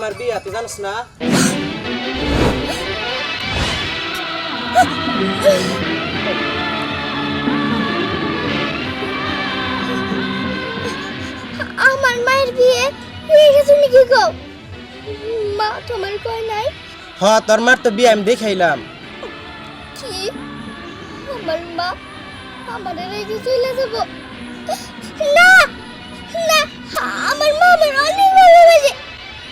টেনে খেলতেছস হ্যাঁ আজকে তো তোর মার বিয়া তুই জানিস না? আমার মায়ের বিয়ে হয়ে গেছে তুমি কি কও মা তোমার কয় নাই? হ তোর মার তো বিয়া আমি দেখাইলাম। কি? আমার মা আমাদের রেখে চলে যাব? না না আমার মা আমার অনেক ভালোবাসে।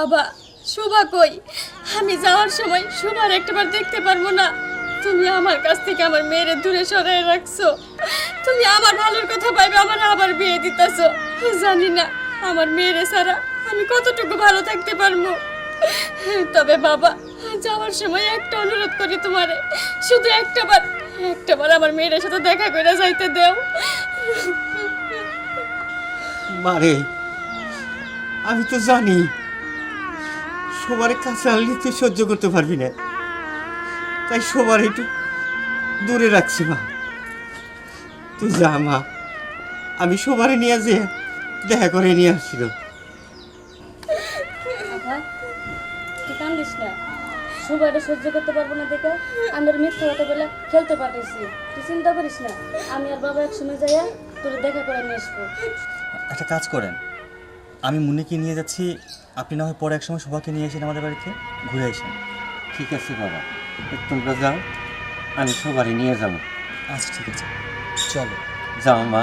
বাবা, শোভা কই? আমি যাওয়ার সময় শোভার একটাবার দেখতে পারব না। তুমি আমার কাছ থেকে আমার মেয়েরে দূরে সরাই রাখছো। তুমি আমার ভালোর কথা পাইবে আমার আবার বিয়ে দিতেছো। জানি না আমার মেয়েরে ছাড়া আমি কতটুকু ভালো থাকতে পারব। তবে বাবা, যাওয়ার সময় একটা অনুরোধ করি তোমারে। শুধু একটাবার একটাবার আমার মেয়ের সাথে দেখা করে যাইতে দেও। মারে, আমি তো জানি সবার কাছে আনলে তুই সহ্য করতে পারবি না। তাই সবার একটু দূরে রাখছি মা। তুই যা মা। আমি সবারই নিয়ে যে দেখা করে নিয়ে আসছিল কান্দিস না। সবাইটা সহ্য করতে পারব না দেখে আমি আর মিথ্যা কথা বলে খেলতে পাঠাইছি। তুই চিন্তা করিস না আমি আর বাবা একসময় যাইয়া তোর দেখা করে নিয়ে আসব। একটা কাজ করেন। আমি মুনিকে নিয়ে যাচ্ছি। আপনি না হয় পরে এক সময় সবাইকে নিয়ে এসেন আমাদের বাড়িতে ঘুরে আসেন। ঠিক আছে বাবা তোমরা যাও আমি সবারই নিয়ে যাব। আচ্ছা ঠিক আছে। চলো। যাও মা।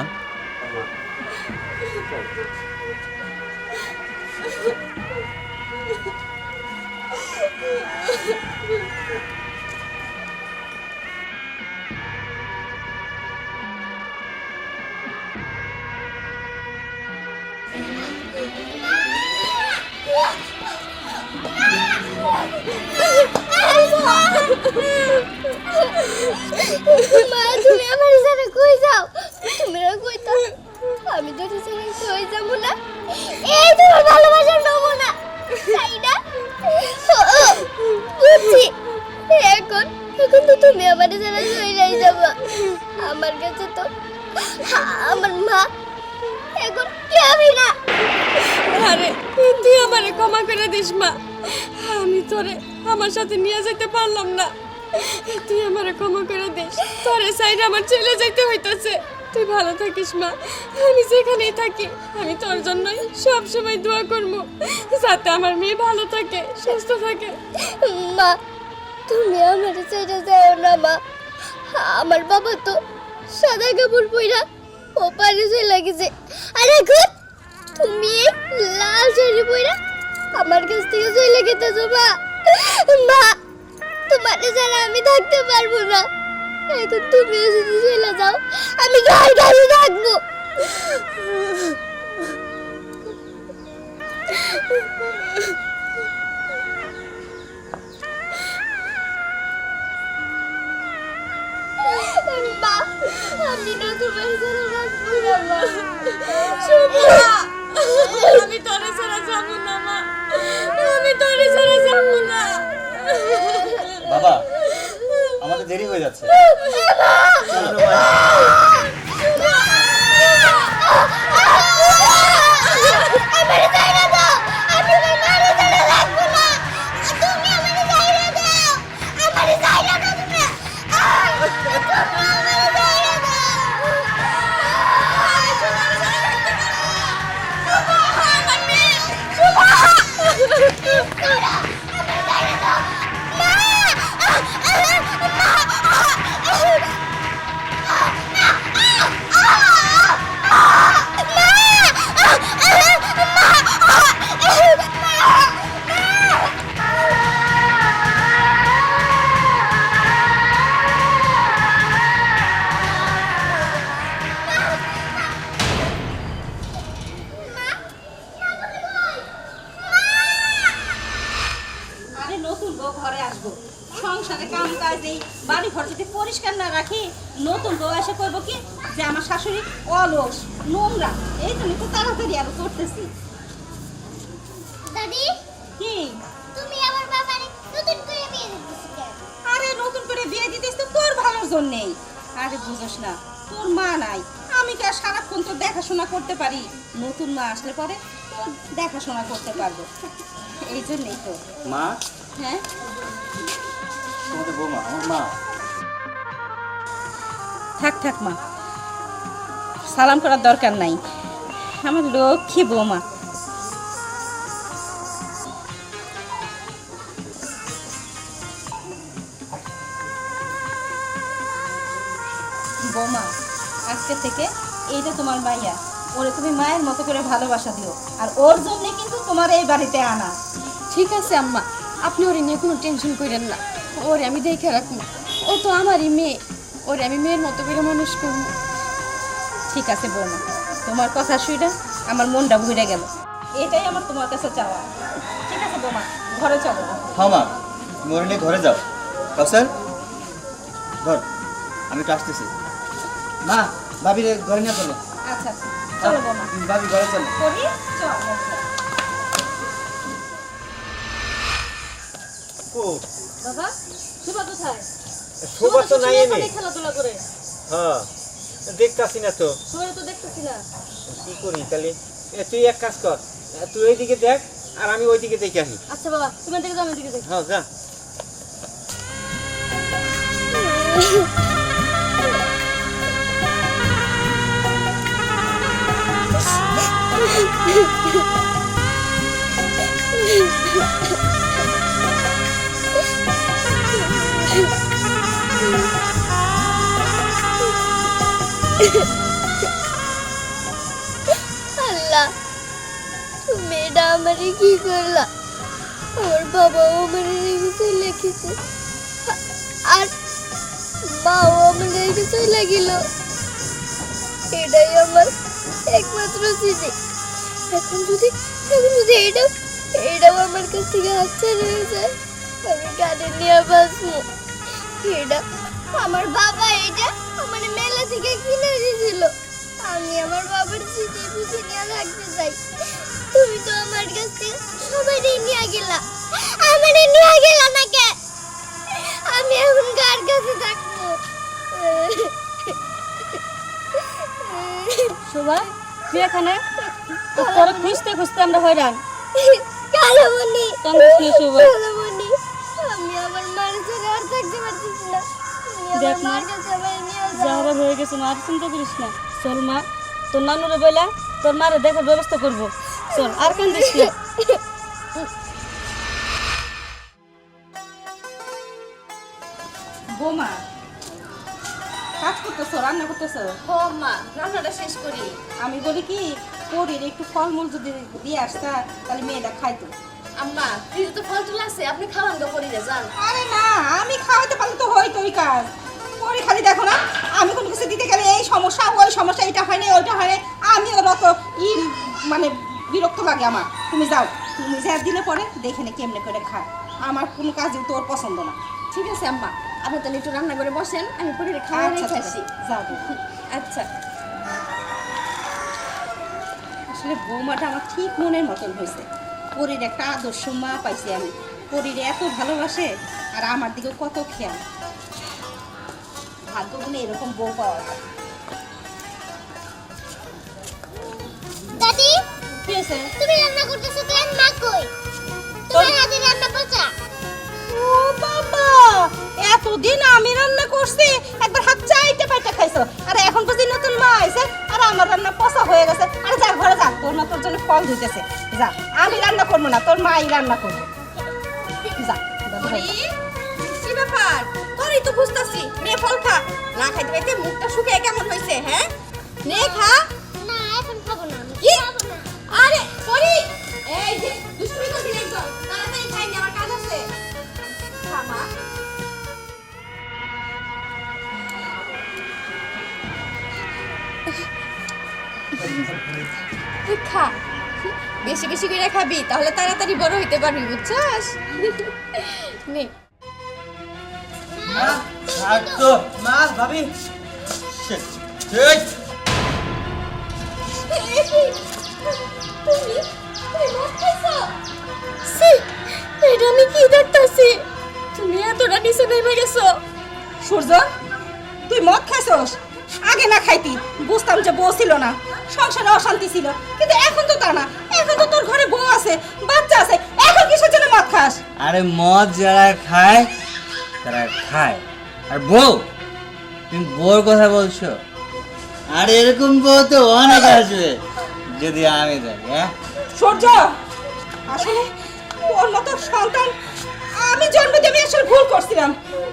মা, তুমি আমার সাথে কই যাও? তুমি কই তো আমি তো সাথে কই যাব না। এই তোমার ভালোবাসার নমুনা তাই না? বুঝছি। এখন এখন তো তুমি আমার সাথে চলে যাব। আমার কাছে তো, আমার মা এখন কেউই না। আরে, তুই আমারে ক্ষমা করে দিস, মা। আমি তোরে আমার সাথে নিয়ে যেতে পারলাম না। তুই আমারে ক্ষমা করে দিস। তোরে সাইড আমার চলে যেতে হইতাছে। তুই ভালো থাকিস, মা। আমি যেখানেই থাকি, আমি তোর জন্যই সব সময় দোয়া করব। যাতে আমার মেয়ে ভালো থাকে, সুস্থ থাকে। মা, তুমি আমার ছেড়ে যাও না, মা। আমার বাবা তো সাদা কাপড় পইরা ও পারে চলে গেছে। আর তুমি লাল শাড়ি পইরা আমার কাছ থেকে চলে গেতেছো মা মা, তোমার ছাড়া আমি থাকতে পারব না। এখন তুমিও যদি চলে যাও, আমি কার কাছে থাকব। আমি না তোমার ছাড়া থাকব না আমি তোরে ছাড়া যাব না মা। আমি তোরে ছাড়া যাব না। বাবা আমাদের দেরি হয়ে যাচ্ছে। ভালোর জন্যেই আরে বুঝোস না তোর মা নাই। আমি কি আর সারাক্ষণ তোর দেখাশোনা করতে পারি? নতুন মা আসলে পরে তোর দেখাশোনা করতে পারব। এই জন্যই তো। মা? হ্যাঁ? তোমাদের বৌমা আমার মা। থাক থাক মা। সালাম করার দরকার নাই। আমার লক্ষ্মী বৌমা। থেকে এইটা তোমার মাইয়া ওরে তুমি মায়ের মতো করে ভালোবাসা দিও। আর ওর জন্য কিন্তু তোমার এই বাড়িতে আনা। ঠিক আছে আম্মা। আপনি ওরে নিয়ে কোনো টেনশন করেন না। ওরে আমি দেখে রাখব। ও তো আমারই মেয়ে। ওরে আমি মেয়ের মতো করে মানুষ করব। ঠিক আছে বৌমা। তোমার কথা শুইটা আমার মনটা ভরে গেল। এটাই আমার তোমার কাছে চাওয়া। ঠিক আছে বৌমা ঘরে চলো। হ্যাঁ মা নিয়ে ঘরে যাও। কাউসার ধর আমি আসতেছি। মা ভাবির ঘরে নিয়ে চলো। আচ্ছা আচ্ছা। চলো বৌমা। ভাবি ঘরে চলো। করি? চলো ও বাবা শুভা কোথায়? শোভা তো নাই। এনে খেলাধুলা করে। হ্যাঁ দেখতাছি না তো। শুভা তো দেখতেছি না। কি করি তাহলে? এ, তুই এক কাজ কর। তুই ওইদিকে দেখ আর আমি ওইদিকে দেখে আসি। আচ্ছা বাবা তুমি দেখে যাও আমি দিকে যাই হ্যাঁ যা। আল্লাহ তুমি এটা আমারে কি করলা? আমার বাবা আমার রেখে চলে গেছে আর মাও আমার রেখে চলে গেল এটাই আমার একমাত্র স্মৃতি। এখন যদি এখন যদি এটা এটাও আমার কাছ থেকে হাতছা রয়ে যায়, আমি কানে নিয়ে বাঁচবো? এটা আমার বাবা এটা আমার মেলা থেকে কিনে দিয়েছিল আমি আমার বাবার স্মৃতি বুঝে নিয়ে রাখতে চাই। তুমি তো আমার কাছ থেকে সবাই নিয়ে গেলা। আমার নিয়ে গেলা না কে? আমি এখন কার কাছে থাকব? শোভা তুই এখানে? তোর খুঁজতে খুঁজতে আমরা হয়রান। কালো মনি কান্দিস না, শোভা। কালো মনি আমি আমার মার ছেড়ে আর থাকতে পারতেছি না। দেখ মা, যা হবার হয়ে গেছে মা আর চিন্তা করিস না। চল মা তোর নানুরে তোর মারে দেখার ব্যবস্থা করব। চল আর কান্দিস না? বৌমা কাজ করতেছো রান্না করতেছো? ও মা রান্নাটা শেষ করি। আমি বলি কি পরির একটু ফলমূল যদি দিয়ে আসতা তাহলে মেয়েটা খাইতো। আম্মা ফ্রিজে তো ফল তুলা আছে আপনি খাওয়ান গো করি রে যান। আরে না আমি খাওয়াতে পারলে তো হয়তো ওই কাজ। পরে খালি দেখো না আমি কোনো কিছু দিতে গেলে এই সমস্যা ওই সমস্যা এটা হয় না ওইটা হয় না। আমি ওর অত ই মানে বিরক্ত লাগে আমার। তুমি যাও তুমি যা দিলে পরে দেখে নে কেমনে করে খায়। আমার কোনো কাজই তোর পছন্দ না। ঠিক আছে আম্মা। আপনি তাহলে একটু রান্না করে বসেন আমি পরে খাওয়া আচ্ছা রেখে আচ্ছা, আসি যাও। আচ্ছা। আসলে বৌমাটা আমার ঠিক মনের মতন হয়েছে। পরীর একটা আদর্শ মা পাইছি আমি। পরীর এত ভালোবাসে আর আমার দিকে কত খেয়াল। ভাগ্য গুণে এরকম বউ পাওয়া যায়। দাদি তুমি রান্না করতেছো কেন? মা কই? তোমার হাতে রান্না পচা? ও বাবা এতদিন আমি রান্না করছি একবার হাত চাইতে পাইতে খাইছো। আর এখন বুঝি নতুন মা আইছে আর আমার রান্না পচা হয়ে গেছে। আরে তোর মা তোর জন্য ফল ধুইতেছে। যা আমি রান্না করব না তোর মাই রান্না করব। যা। কি ব্যাপার? তোরই তো বুঝতাছি নে ফল খা। না খাইতে খাইতে মুখটা শুকিয়ে কেমন হয়েছে হ্যাঁ? নে খা। না এখন খাব না কি? আরে সরি এই যে দুষ্টুমি করছিস একদম। খা বেশি বেশি করে খাবি তাহলে তাড়াতাড়ি বড় হইতে পারবি বুঝছস? নে। ভাবি। এটা আমি কি দেখতাছি? তুমি এতটা নিচে নেমে গেছো। সূর্য তুই মদ খাইছস? আগে না খাইতি বুঝতাম যে বউ ছিল না সংসারে অশান্তি ছিল কিন্তু এখন তো তা না এখন তো তোর ঘরে বউ আছে বাচ্চা আছে এখন কিসের জন্য মদ খাস? আরে মদ যারা খায় তারা খায়। আর বউ তুমি বউর কথা বলছো? আর এরকম বউ তো অনেক আসবে যদি আমি থাকি হ্যাঁ? সূর্য আসলে তোর মতো সন্তান আমি জন্ম দেবে আসলে ভুল করছিলাম।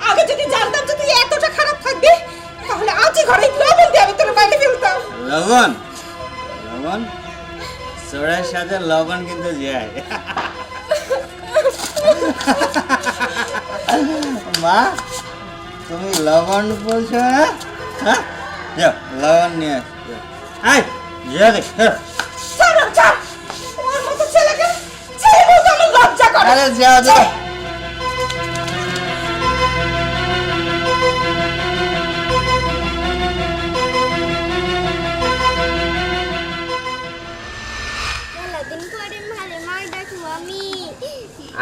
আগে যদি জানতাম যে তুই এতটা খারাপ থাকবি তাহলে আজই ঘরে লবণ দিয়ে আমি তোর বাইরে ফেলতাম। লবণ? লবণ? সোডার সাথে লবণ কিন্তু যায়। মা তুমি লবণ বলছো না হ্যাঁ? যাও লবণ নিয়ে আসো আয় যা দেখ হ্যাঁ। চল চল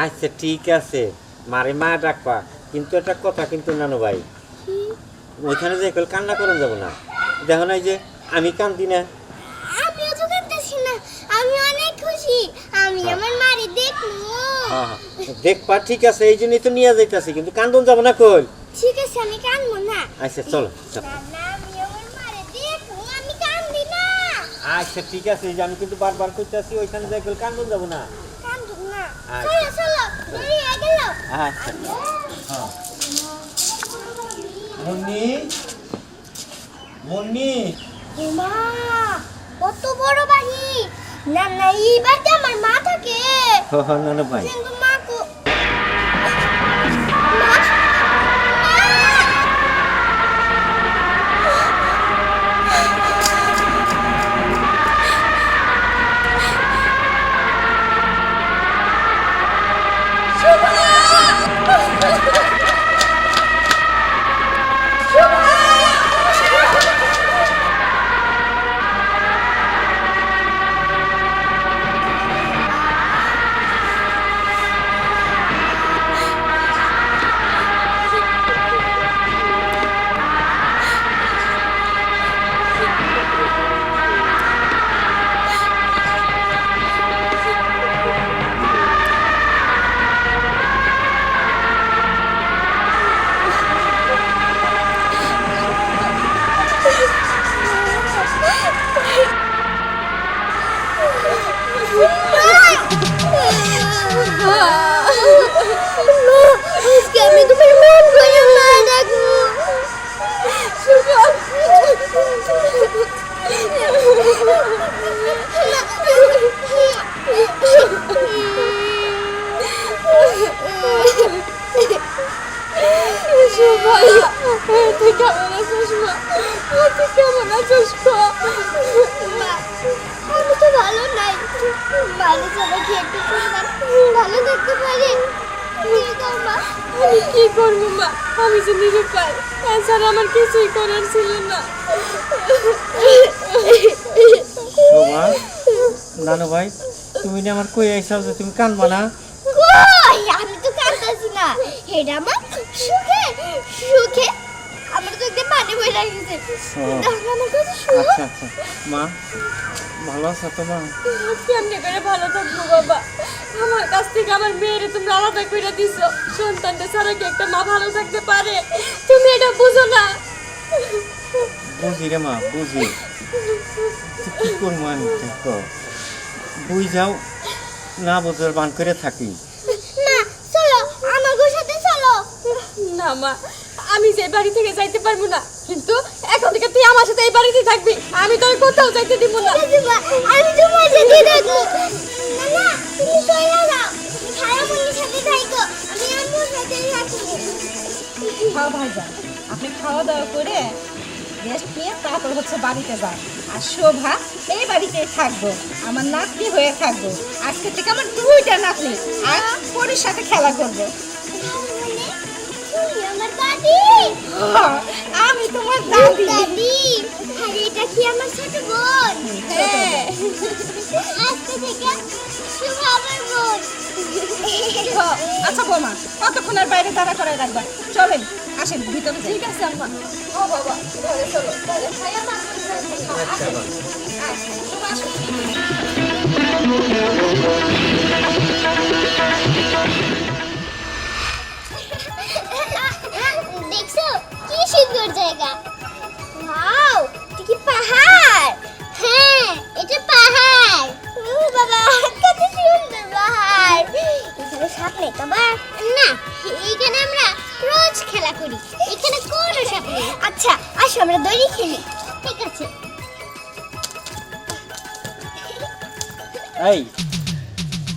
আচ্ছা ঠিক আছে। মারে মা ডাকবা। কিন্তু একটা কথা কিন্তু নানু ভাই। ওইখানে যে কেউ কান্না করুন যাব না। দেখো না যে আমি কান্দি না। আমিও তো কাঁদতেছি না। আমি অনেক খুশি। আমি আমার মারে দেখব। হ্যাঁ হ্যাঁ। দেখবা ঠিক আছে এই জন্যই তো নিয়ে যাইতেছি। কিন্তু কান্দন যাব না কই ঠিক আছে আমি কাঁদবো না। আচ্ছা চলো আচ্ছা ঠিক আছে আমি কিন্তু বারবার করতেছি ওইখানে যে কেউ কান্দন যাব না। মুন্নি মুন্নি। মা কত বড় বাড়ি? না না এই বাড়িতে আমার মা থাকে। হ হ ভাই কিন্তু মা কো মা কেমন আছিস মা তুই কেমন আছিস? মা, আমি তো ভালো নাই ভালো ছাড়া কি একটা ভালো থাকতে মা আমি কি করব মা আমি যে নিরুপায় এছাড়া আমার কিছুই করার ছিল না শোভা নানু ভাই তুমি না আমার কই আইসাও তুমি কানবা না আমি তো কাঁদতেছি না এটা আমার সুখে আচ্ছা আচ্ছা। মা ভালো আছো তো মা? কেমনে করে ভালো থাকব বাবা। আমার কাছ থেকে আমার মেয়েরে তুমি আলাদা করে দিছো। সন্তানটা ছাড়া কি একটা মা ভালো থাকতে পারে? তুমি এটা বুঝো না। বুঝি রে মা বুঝি। কি করব আমি বুঝ যাও না বোঝার বান করে থাকি। না চলো আমার সাথে চলো। না মা আমি যে বাড়ি থেকে যাইতে পারব না কিন্তু এখন থেকে তুই আমার সাথে এই বাড়িতে থাকবি। আমি তোর কোথাও যাইতে দিব না। আমি তোমার সাথে থাকব। না না তুমি চলে যাও। খারাপ বন্ধুর সাথে থাকো। আমি আমার সাথে থাকব। খাওয়া ভাইজান আপনি খাওয়া দাওয়া করে রেস্ট নিয়ে তারপর হচ্ছে বাড়িতে যা আর শোভা এই বাড়িতেই থাকব। আমার নাতনি হয়ে থাকব। আজকে থেকে আমার দুইটা নাতনি। আর পরির সাথে খেলা করব। দাদি। আমি তোমার দাদি। দাদি আরে এটা কি আমার ছোট বোন? হ্যাঁ। আজকে থেকে শুভ আমার বোন। আচ্ছা বৌমা কতক্ষণ আর বাইরে দাঁড়া করে রাখবা? চলেন আসেন ভিতরে ঠিক আছে আম্মা। ও বাবা ঘরে চলো। ঘরে আচ্ছা, শুভ দেখছ? কি সুন্দর জায়গা। ওয়াও এটা কি পাহাড়? হ্যাঁ এটা পাহাড়। ও বাবা কত সুন্দর পাহাড়। এখানে সাপ নেই তো বা না এখানে আমরা রোজ খেলা করি। এখানে কোনো সাপ নেই। আচ্ছা আসো আমরা দড়ি খেলি। ঠিক আছে। এই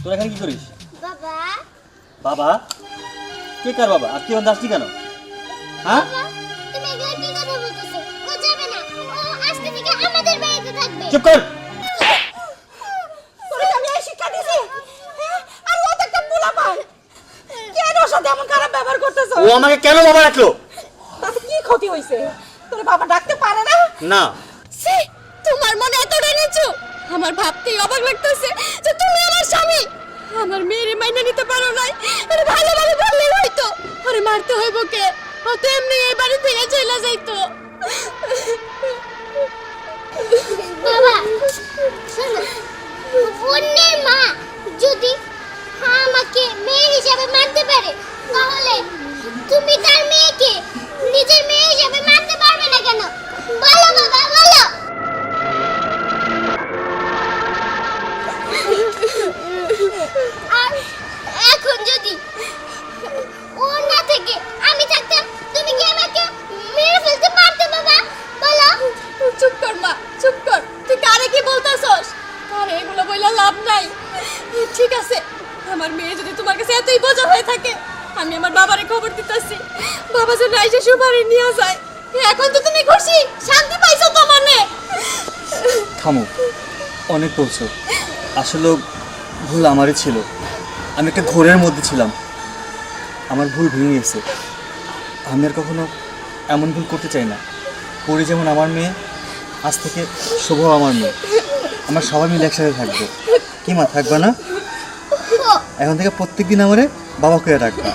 তোরা এখানে কি করিস? বাবা। বাবা? কে কার বাবা? আর তুই আসলি কেন? হ্যাঁ? তুমি এগুলো কি কথা বলতেছো? ও যাবে না। ও আজকে থেকে আমাদের বাড়িতে থাকবে। চুপ কর। তোরে আমি এই শিক্ষা দিছি। হ্যাঁ? আর ও তো একটা পোলাপান কেন ওর সাথে এমন খারাপ ব্যবহার করতেছো? ও আমাকে কেন বাবা রাখল তাতে কি ক্ষতি হয়েছে তোর বাবা ডাকতে পারে না? না। সে তোমার মনে এতটা নিচু? আমার ভাবতেই অবাক লাগতেছে যে তুমি আমার স্বামী। আমার মেয়েরে মাইনে নিতে পারো নাই। আরে ভালোভাবে বললেই হয়তো আরে মারতে হইব কে? ও তো এই বাড়ি থেকে চলে যাইতো। বাবা, শোনো মা যদি আমাকে মেয়ে হিসাবে মানতে পারে, তাহলে তুমি তার মেয়েকে নিজের মেয়ে হিসাবে মানতে পারবে না কেন? বলো বাবা, বলো। আর এখন যদি ও না থেকে আমি থাকতাম তুমি কি আমাকে মেরে ফেলতে পারতে বাবা বলো চুপ কর মা চুপ কর তুই কারে কি বলতাছস আরে এগুলো বইলা লাভ নাই ঠিক আছে আমার মেয়ে যদি তোমার কাছে এতই বোঝা হয়ে থাকে আমি আমার বাবারে খবর দিতেছি। বাবা যেন রাইসে সুপারি নিয়ে যায়। এখন তো তুমি খুশি শান্তি পাইছো তো মনে থামো অনেক বলছো। আসলে ভুল আমারই ছিল। আমি একটা ঘোরের মধ্যে ছিলাম। আমার ভুল ভেঙে গেছে। আমি আর কখনো এমন ভুল করতে চাই না। পরি যেমন আমার মেয়ে আজ থেকে শুভ আমার মেয়ে। আমার সবাই মিলে একসাথে থাকব। কি মা থাকবে না? এখন থেকে প্রত্যেক দিন আমারে বাবা করে রাখবা।